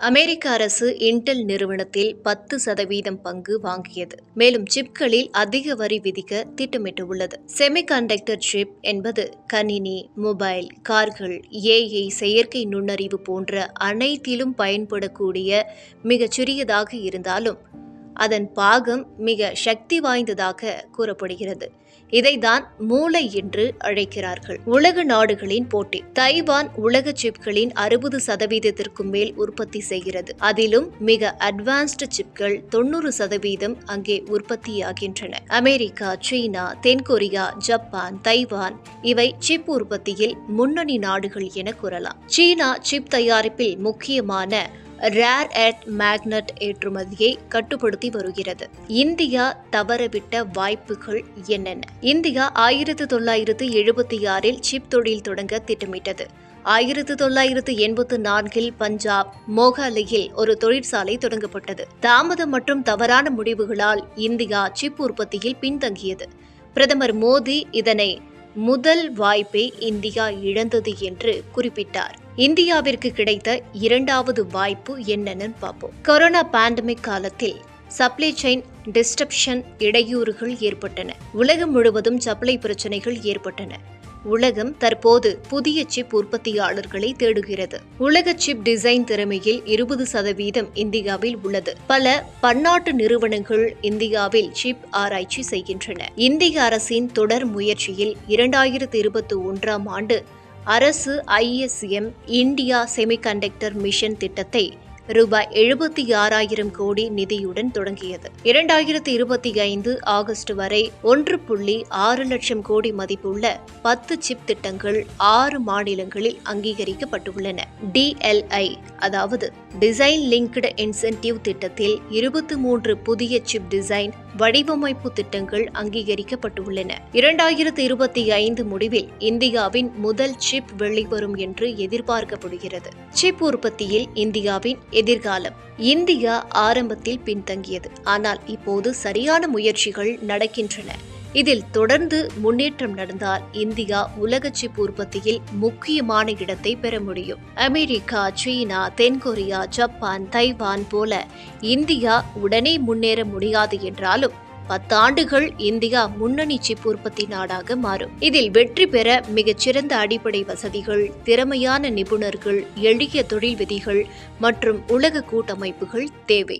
அமெரிக்க அரசு இன்டெல் நிறுவனத்தில் பத்து சதவீதம் பங்கு வாங்கியது. மேலும் சிப்களில் அதிக வரி விதிக்க திட்டமிட்டுள்ளது. செமிகண்டக்டர் சிப் என்பது கணினி மொபைல் கார்கள் ஏஐ செயற்கை நுண்ணறிவு போன்ற அனைத்திலும் பயன்படக்கூடிய மிகச்சிறியதாக இருந்தாலும் அதன் பாகம் மிக சக்தி வாய்ந்ததாக கூறப்படுகிறது. இதைதான் மூளை என்று அழைக்கிறார்கள். உலக நாடுகளின் போட்டி தைவான் உலக சிப்களின் அறுபது சதவீதத்திற்கும் மேல் உற்பத்தி செய்கிறது. அதிலும் மிக அட்வான்ஸ்டு சிப்கள் தொண்ணூறு சதவீதம் அங்கே உற்பத்தியாகின்றன. அமெரிக்கா சீனா தென்கொரியா ஜப்பான் தைவான் இவை சிப் உற்பத்தியில் முன்னணி நாடுகள் என கூறலாம். சீனா சிப் தயாரிப்பில் முக்கியமான ரேர் எர்த் மேக்னட் ஏற்றுமதியை கட்டுப்படுத்தி வருகிறது. இந்தியா தவறவிட்ட வாய்ப்புகள் என்னென்ன? இந்தியா ஆயிரத்து தொள்ளாயிரத்து எழுபத்தி ஆறில் சிப் தொழில் தொடங்க திட்டமிட்டது. ஆயிரத்து தொள்ளாயிரத்து எண்பத்து நான்கில் பஞ்சாப் மோகாலியில் ஒரு தொழிற்சாலை தொடங்கப்பட்டது. தாமதம் மற்றும் தவறான முடிவுகளால் இந்தியா சிப் உற்பத்தியில் பின்தங்கியது. பிரதமர் மோடி இதனை முதல் வாய்ப்பை இந்தியா இழந்தது என்று குறிப்பிட்டார். இந்தியாவிற்கு கிடைத்த இரண்டாவது வாய்ப்பு என்னன்னு பார்ப்போம். கொரோனா பேண்டமிக் காலத்தில் சப்ளை செயின் டிஸ்டப்ஷன் இடையூறுகள் ஏற்பட்டன. உலகம் முழுவதும் சப்ளை பிரச்சனைகள் ஏற்பட்டன. உலகம் தற்போது புதிய சிப் உற்பத்தியாளர்களை தேடுகிறது. உலக சிப் டிசைன் திறமையில் இருபது சதவீதம் இந்தியாவில் உள்ளது. பல பன்னாட்டு நிறுவனங்கள் இந்தியாவில் சிப் ஆராய்ச்சி செய்கின்றன. இந்திய அரசின் தொடர் முயற்சியில் இரண்டாயிரத்தி இருபத்தி ஒன்றாம் ஆண்டு அரசு ஐஎஸ்எம் இந்தியா செமிகண்டக்டர் மிஷன் திட்டத்தை ரூபாய் எழுபத்தி ஆறாயிரம் கோடி நிதியுடன் தொடங்கியது. இரண்டாயிரத்தி இருபத்தி ஐந்து ஆகஸ்ட் வரை ஒன்று புள்ளி ஆறு லட்சம் கோடி மதிப்புள்ள பத்து சிப் திட்டங்கள் ஆறு மாநிலங்களில் அங்கீகரிக்கப்பட்டுள்ளன. டிஎல்ஐ அதாவது டிசைன் லிங்க்டு இன்சென்டிவ் திட்டத்தில் இருபத்தி மூன்று புதிய சிப் டிசைன் வடிவமைப்பு திட்டங்கள் அங்கீகரிக்கப்பட்டுள்ளன. இரண்டாயிரத்தி இருபத்தி ஐந்து முடிவில் இந்தியாவின் முதல் சிப் வெளிவரும் என்று எதிர்பார்க்கப்படுகிறது. சிப் உற்பத்தியில் இந்தியாவின் எதிர்காலம் இந்தியா ஆரம்பத்தில் பின்தங்கியது. ஆனால் இப்போது சரியான முயற்சிகள் நடக்கின்றன. இதில் தொடர்ந்து முன்னேற்றம் நடந்தால் இந்தியா உலக சிப் உற்பத்தியில் முக்கியமான இடத்தை பெற முடியும். அமெரிக்கா சீனா தென்கொரியா ஜப்பான் தைவான் போல இந்தியா உடனே முன்னேற முடியாது என்றாலும் பத்தாண்டுகள் இந்தியா முன்னணி சிப் உற்பத்தி நாடாக மாறும். இதில் வெற்றி பெற மிகச்சிறந்த அடிப்படை வசதிகள் திறமையான நிபுணர்கள் எளிய தொழில் விதிகள் மற்றும் உலக கூட்டமைப்புகள் தேவை.